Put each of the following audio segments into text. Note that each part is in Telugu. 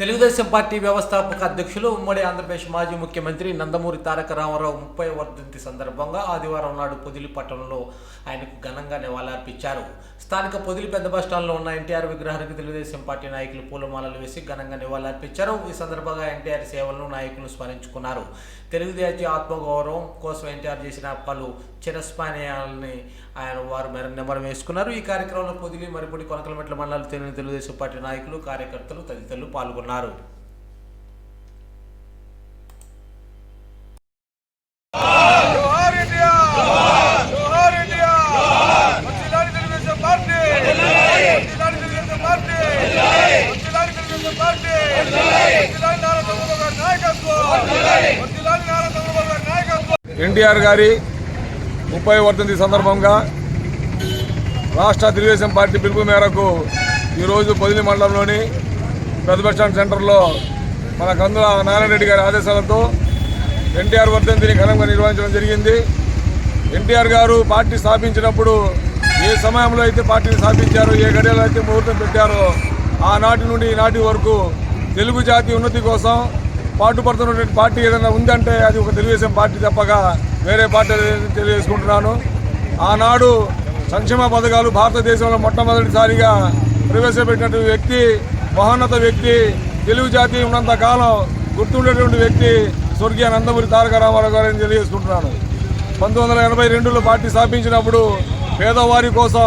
తెలుగుదేశం పార్టీ వ్యవస్థాపక అధ్యక్షులు ఉమ్మడి ఆంధ్రప్రదేశ్ మాజీ ముఖ్యమంత్రి నందమూరి తారక రామారావు ముప్పై వర్ధంతి సందర్భంగా ఆదివారం నాడు పొదిలి పట్టణంలో ఆయనకు ఘనంగా నివాళులర్పించారు. స్థానిక పొదిలి పెద్ద బస్టాండ్లో ఉన్న ఎన్టీఆర్ విగ్రహానికి తెలుగుదేశం పార్టీ నాయకులు పూలమాలలు వేసి ఘనంగా నివాళులర్పించారు. ఈ సందర్భంగా ఎన్టీఆర్ సేవలను నాయకులు స్మరించుకున్నారు. తెలుగుదేశం ఆత్మగౌరవం కోసం ఎన్టీఆర్ చేసిన పలు చిరస్మరణీయాలని ఆయన వారు మెర నెంబర్ వేసుకున్నారు. ఈ కార్యక్రమంలో పొదిలి మరిపొడి కొనకలమెట్ల మండలాలు తెలియని తెలుగుదేశం పార్టీ నాయకులు కార్యకర్తలు తదితరులు పాల్గొన్నారు. పార్టీ పార్టీ పార్టీ ఎన్టీఆర్ గారి ముప్పై వర్ధంతి సందర్భంగా. రాష్ట్ర తెలుగుదేశం పార్టీ పిలుపు మేరకు ఈరోజు పొదిలి మండలంలోని పెద్ద బస్టాండ్ సెంటర్లో మన కందుల నారాయణ రెడ్డి గారి ఆదేశాలతో ఎన్టీఆర్ వర్ధంతిని ఘనంగా నిర్వహించడం జరిగింది. ఎన్టీఆర్ గారు పార్టీ స్థాపించినప్పుడు ఏ సమయంలో అయితే పార్టీని స్థాపించారో ఏ గడియలో అయితే ముహూర్తం పెట్టారో ఆనాటి నుండి ఈనాటి వరకు తెలుగు జాతి ఉన్నతి కోసం పాటుపడుతున్నటువంటి పార్టీ ఏదైనా ఉందంటే అది ఒక తెలుగుదేశం పార్టీ తప్పగా వేరే పార్టీ తెలియజేసుకుంటున్నాను. ఆనాడు సంక్షేమ పథకాలు భారతదేశంలో మొట్టమొదటిసారిగా ప్రవేశపెట్టినటువంటి వ్యక్తి మహోన్నత వ్యక్తి తెలుగు జాతి ఉన్నంత కాలం గుర్తుండేటువంటి వ్యక్తి స్వర్గీయ నందమూరి తారక రామారావు గారిని తెలియజేసుకుంటున్నాను. పంతొమ్మిది వందల ఎనభై రెండులో పార్టీ స్థాపించినప్పుడు పేదవారి కోసం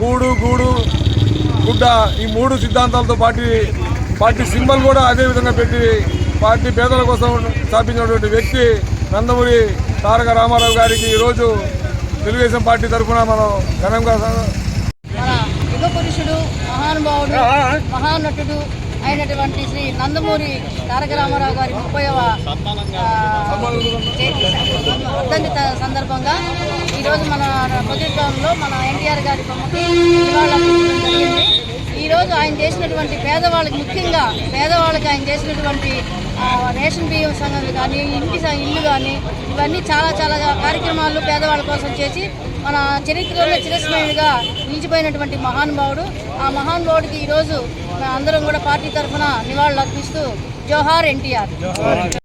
కూడు గూడు గుడ్డ ఈ మూడు సిద్ధాంతాలతో పార్టీ పార్టీ సింబల్ కూడా అదే విధంగా పెట్టి పార్టీ పేదల కోసం స్థాపించినటువంటి వ్యక్తి నందమూరి తారక రామారావు గారికి ఈరోజు తెలుగుదేశం పార్టీ తరఫున మనం ఘనంగా మన యుగ పురుషుడు మహానుభావుడు మహానటుడు అయినటువంటి శ్రీ నందమూరి తారక రామారావు గారి ముప్పైవ వర్ధంతి సందర్భంగా ఈరోజు మన పొద్దుటంలో మన ఎన్టీఆర్ గారి బొమ్మకి ఈరోజు ఆయన చేసినటువంటి పేదవాళ్ళకి ముఖ్యంగా పేదవాళ్ళకి ఆయన చేసినటువంటి రేషన్ బియ్యం సంగతి కానీ ఇంటి ఇల్లు కానీ ఇవన్నీ చాలా చాలా కార్యక్రమాలు పేదవాళ్ళ కోసం చేసి మన చరిత్రలో చిరస్మరణిగా నిలిచిపోయినటువంటి మహానుభావుడు ఆ మహానుభావుడికి ఈరోజు అందరం కూడా పార్టీ తరఫున నివాళులు అర్పిస్తూ జోహార్ ఎన్టీఆర్.